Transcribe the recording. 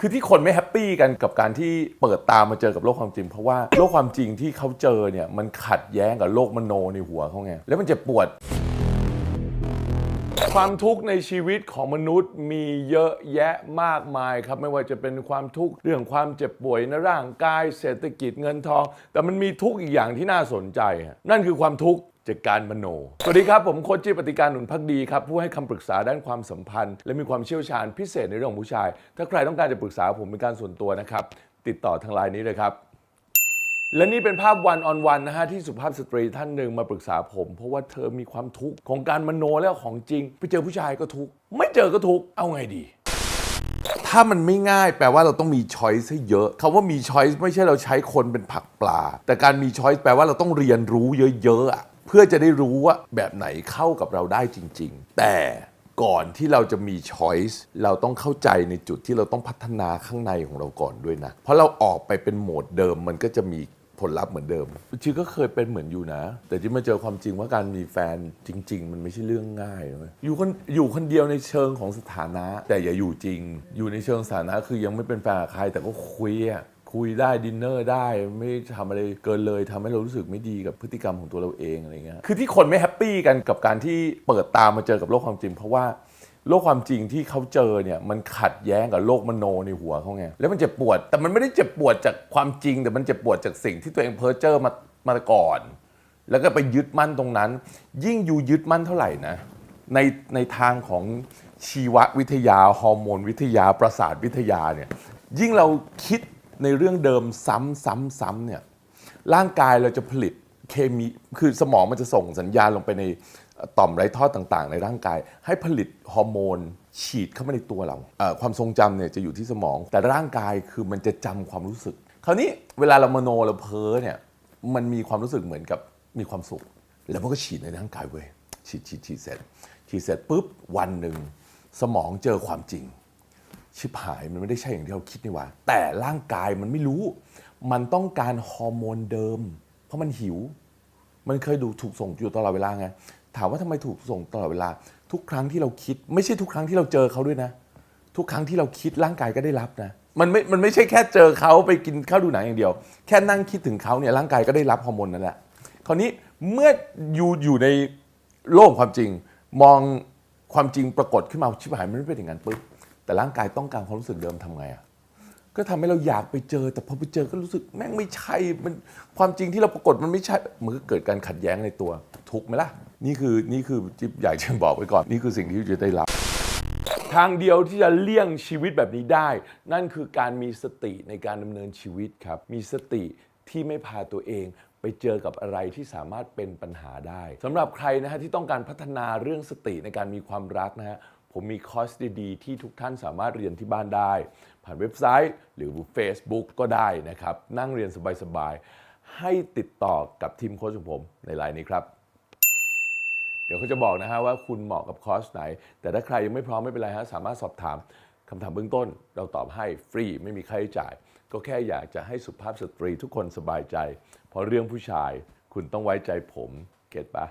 คือที่คนไม่แฮปปี้กันกับการที่เปิดตามาเจอกับโลกความจริง เพราะว่าโลกความจริงที่เขาเจอเนี่ยมันขัดแย้งกับโลกมโนในหัวเขาไงแล้วมันเจ็บปวด ความทุกข์ในชีวิตของมนุษย์มีเยอะแยะมากมายครับ ไม่ว่าจะเป็นความทุกข์เรื่องความเจ็บป่วยในร่างกายเศรษฐกิจเงินทอง แต่มันมีทุกข์อีกอย่างที่น่าสนใจฮะนั่นคือความทุกข์จากการมโน สวัสดีครับ ผมโคชจิปฏิการหนุนพักดีครับ ผู้ให้คำปรึกษาด้านความสัมพันธ์ และมีความเชี่ยวชาญพิเศษในเรื่องผู้ชาย ถ้าใครต้องการจะปรึกษาผมเป็นการส่วนตัวนะครับ ติดต่อทางไลน์นี้เลยครับ และนี่เป็นภาพวันออนวันนะฮะที่สุภาพสตรีท่านหนึ่งมาปรึกษาผม เพราะว่าเธอมีความทุกข์ของการมโนแล้วของจริง ไปเจอผู้ชายก็ทุกข์ไม่เจอก็ทุกข์เอาไงดี ถ้ามันไม่ง่ายแปลว่าเราต้องมีช้อยส์ให้เยอะคำว่ามีช้อยส์ไม่ใช่เราใช้คนเป็นผักปลา แต่การมีช้อยส์แปลว่าเราต้องเรียนรู้เยอะๆอะเพื่อจะได้รู้ว่าแบบไหนเข้ากับเราได้จริง ๆ แต่ก่อนที่เราจะมีช้อยส์เราต้องเข้าใจในจุดที่เราต้องพัฒนาข้างในของเราก่อนด้วยนะ เพราะเราออกไปเป็นโหมดเดิมมันก็จะมี ผลลัพธ์เหมือนเดิมชีก็เคยเป็นเหมือนอยู่นะ แต่ที่มาเจอความจริงว่าการมีแฟนจริง ๆ มันไม่ใช่เรื่องง่ายนะอยู่คนอยู่คนเดียวในเชิงของสถานะ แต่อย่าอยู่จริง อยู่ในเชิงสถานะคือยังไม่เป็นแฟนกับใครแต่ก็คุยอะคุยได้ดินเนอร์ได้ไม่ทำอะไรเกินเลยทำให้เรารู้สึกไม่ดีกับพฤติกรรมของตัวเราเองอะไรเงี้ยคือที่คนไม่แฮปปี้กันกับการที่เปิดตามาเจอกับโลกความจริงเพราะว่า โลกความจริงที่เขาเจอเนี่ยมันขัดแย้งกับโลกมโนในหัวเขาไงแล้วมันเจ็บปวด แต่มันไม่ได้เจ็บปวดจากความจริง แต่มันเจ็บปวดจากสิ่งที่ตัวเองเพ้อเจอมามาก่อน แล้วก็ไปยึดมั่นตรงนั้น ยิ่งอยู่ยึดมั่นเท่าไหร่นะในในทางของชีววิทยาฮอร์โมนวิทยาประสาทวิทยาเนี่ยยิ่งเราคิดในเรื่องเดิมซ้ำซ้ำซ้ำเนี่ยร่างกายเราจะผลิต เคมีคือสมองมันจะส่งสัญญาณลงไปในต่อมไร้ท่อต่างๆ ในร่างกาย ให้ผลิตฮอร์โมน ฉีดเข้ามาในตัวเราเความทรงจำเนี่ยจะอยู่ที่สมอง แต่ร่างกายคือมันจะจำความรู้สึก คราวนี้เวลาเรามโนเราเพ้อเนี่ยมันมีความรู้สึกเหมือนกับมีความสุข แล้วมันก็ฉีดในร่างกายเว้ยฉีดฉีดฉีดเสร็จฉีดเสร็จปุ๊บวันหนึ่งสมองเจอความจริง ชิบหายมันไม่ได้ใช่อย่างที่เราคิดนี่หว่า แต่ร่างกายมันไม่รู้ มันต้องการฮอร์โมนเดิม เพราะมันหิว มันเคยดูถูกส่งอยู่ตลอดเวลาไง ถามว่าทำไมถูกส่งตลอดเวลา ทุกครั้งที่เราคิด ไม่ใช่ทุกครั้งที่เราเจอเขาด้วยนะ ทุกครั้งที่เราคิดร่างกายก็ได้รับนะมันไม่ มันไม่ใช่แค่เจอเขาไปกินข้าวดูหนังอย่างเดียว แค่นั่งคิดถึงเขาเนี่ยร่างกายก็ได้รับฮอร์โมนนั่นแหละ คราวนี้เมื่ออยู่อยู่ในโลกความจริง มองความจริงปรากฏขึ้นมาชิบหายมันไม่เป็นอย่างนั้นปุ๊บแต่ร่างกายต้องการความรู้สึกเดิมทำไงอะ ก็ทำให้เราอยากไปเจอ แต่พอไปเจอก็รู้สึกแม่งไม่ใช่มันความจริงที่เราปรากฏมันไม่ใช่มันก็เกิดการขัดแย้งในตัวทุกไหมล่ะ นี่คือนี่คือจิ๊บอยากจะบอกไว้ก่อน นี่คือสิ่งที่จะได้รับ ทางเดียวที่จะเลี่ยงชีวิตแบบนี้ได้ นั่นคือการมีสติในการดำเนินชีวิตครับ มีสติที่ไม่พาตัวเองไปเจอกับอะไรที่สามารถเป็นปัญหาได้สำหรับใครนะฮะที่ต้องการพัฒนาเรื่องสติในการมีความรักนะฮะ ผมมีคอร์สดีๆ ที่ทุกท่านสามารถเรียนที่บ้านได้ ผ่านเว็บไซต์ หรือ Facebook ก็ได้นะครับ นั่งเรียนสบายๆ ให้ติดต่อกับทีมโค้ชของผมในไลน์นี้ครับ เดี๋ยวเขาจะบอกนะฮะว่าคุณเหมาะกับคอร์สไหน แต่ถ้าใครยังไม่พร้อมไม่เป็นไรฮะสามารถสอบถามคำถามเบื้องต้น เราตอบให้ฟรีไม่มีค่าใช้จ่าย ก็แค่อยากจะให้สุภาพสตรีทุกคนสบายใจ เพราะเรื่องผู้ชายคุณต้องไว้ใจผมเก็ตปะ